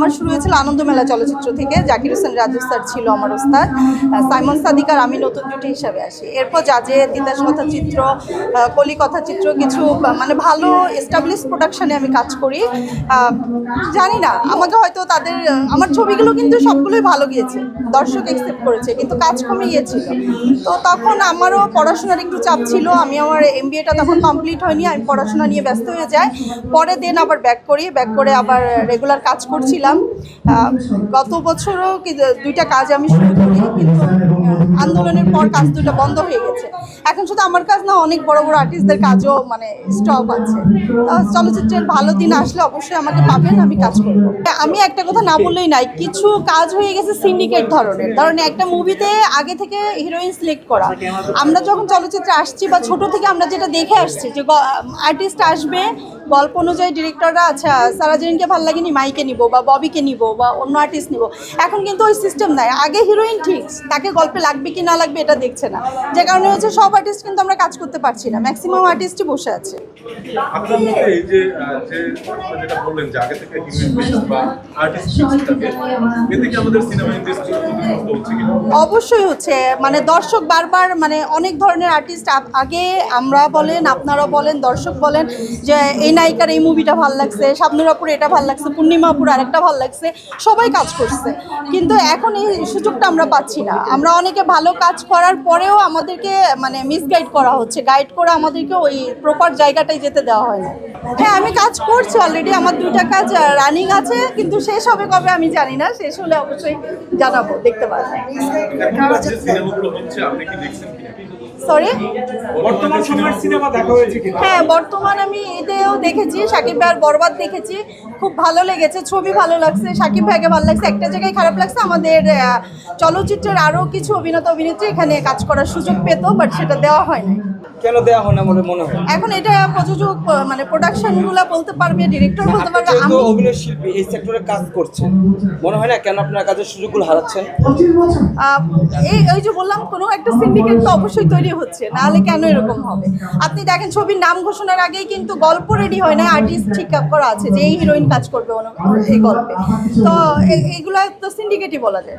আমার শুরু হয়েছিল আনন্দমেলা চলচ্চিত্র থেকে। জাকির হোসেন রাজু স্যার ছিল আমার ওস্তাদ। সাইমন সাদিক আর আমি নতুন জুটি হিসাবে আসি। এরপর জাজে তিতাস কথা চিত্র আহ, কলি চিত্র কিছু মানে ভালো এস্টাবলিশ প্রোডাকশানে আমি কাজ করি। জানি না আমাকে হয়তো তাদের আমার ছবিগুলো কিন্তু সবগুলোই ভালো গিয়েছে। দর্শক একসেপ্ট করেছে কিন্তু কাজ কমে গিয়েছিল। তো তখন আমারও পড়াশোনার একটু চাপ ছিল। আমি আমার এমবিএটা তখন কমপ্লিট হয়নি আমি পড়াশোনা নিয়ে ব্যস্ত হয়ে যাই। পরে দেন আবার ব্যাক করি। ব্যাক করে আবার রেগুলার কাজ করছিলাম। আহ, গত বছরও দুইটা কাজ আমি শুরু করি কিন্তু আন্দোলনের পর কাজ দুটো বন্ধ হয়ে গেছে। এখন শুধু আমার কাজ না অনেক বড় বড় আর্টিস্টদের কাজও মানে স্টপ আছে। চলচ্চিত্রের ভালো দিন আসলে অবশ্যই আমাকে পাবেন আমি কাজ করব। আমি একটা কথা না বললেই নাই কিছু কাজ হয়ে গেছে সিন্ডিকেট ধরনের। ধরেন একটা মুভিতে আগে থেকে হিরোইন সিলেক্ট করা। আমরা যখন চলচ্চিত্রে আসছি বা ছোট থেকে আমরা যেটা দেখে আসছি যে আর্টিস্ট আসবে গল্প অনুযায়ী ডিরেক্টররা আচ্ছা সারাজেরিনকে ভালো লাগেনি মাইকে নিব বা ববিকে নিব বা অন্য আর্টিস্ট নিব। এখন কিন্তু ওই সিস্টেম নাই। আগে হিরোইন ঠিক তাকে গল্পে লাগবে কি না লাগবে এটা দেখছে না। যে কারণে হচ্ছে সব আর্টিস্ট কিন্তু আমরা কাজ করতে পারছি না। ম্যাক্সিমাম আর্টিস্টই বসে আছে। আপনার মতে এই যে আহ, যে আপনারা যেটা বললেন যে আগে থেকে বা আর্টিস্ট এতে কি আমাদের সিনেমা ইন্ডাস্ট্রি ক্ষতিগ্রস্ত হচ্ছে কিনা? অবশ্যই হচ্ছে। মানে দর্শক বারবার মানে অনেক ধরনের আর্টিস্ট আগে আমরা বলেন আপনারা বলেন দর্শক বলেন যে এই নায়িকার এই মুভিটা ভালো লাগছে, শাবনুরাপুর এটা ভালো লাগছে, পূর্ণিমাপুর আরেকটা ভালো লাগছে, সবাই কাজ করছে। কিন্তু এখন এই সুযোগটা আমরা পাচ্ছি না। আমরা অনেকে ভালো কাজ করার পরেও আমাদেরকে মানে মিসগাইড করা হচ্ছে। গাইড করে আমাদেরকে ওই প্রপার জায়গাটায় যেতে দেওয়া হয় না। হ্যাঁ আমি কাজ করছি অলরেডি আমার দুইটা কাজ রানিং আছে কিন্তু শেষ হবে কবে আমি জানি না শেষ হলে অবশ্যই জানাব দেখতে সরি বর্তমান সময়ের সিনেমা দেখা হয়েছে হ্যাঁ বর্তমান আমি এতেও দেখেছি সাকিব ভাইয়ের বরবাদ দেখেছি খুব ভালো লেগেছে ছবি ভালো লাগছে সাকিব ভাইকে ভালো লাগছে একটা জায়গায় খারাপ লাগছে আমাদের চলচ্চিত্রের আরও কিছু অভিনেতা অভিনেত্রী এখানে কাজ করার সুযোগ পেতো বাট সেটা দেওয়া হয় না কেন দেওয়া হয় না বলে মনে হয়? এখন এটা প্রযোজক মানে প্রোডাকশনগুলো বলতে পারবে ডিরেক্টর বলতে আপনি পারবে আমি অভিনয় শিল্পী এই সেক্টরে কাজ করছেন। মনে হয় না কেন আপনার কাজের সুযোগগুলো হারাচ্ছেন? আহ, এই ওই যে বললাম কোনো একটা সিন্ডিকেট তো অবশ্যই তৈরি হচ্ছে নাহলে কেন এরকম হবে? আপনি দেখেন ছবির নাম ঘোষণার আগেই কিন্তু গল্প রেডি হয় না আর্টিস্ট ঠিক করা আছে যে এই হিরোইন কাজ করবে অন্য- এই গল্পে। তো এ- এগুলো তো সিন্ডিকেটই বলা যায়।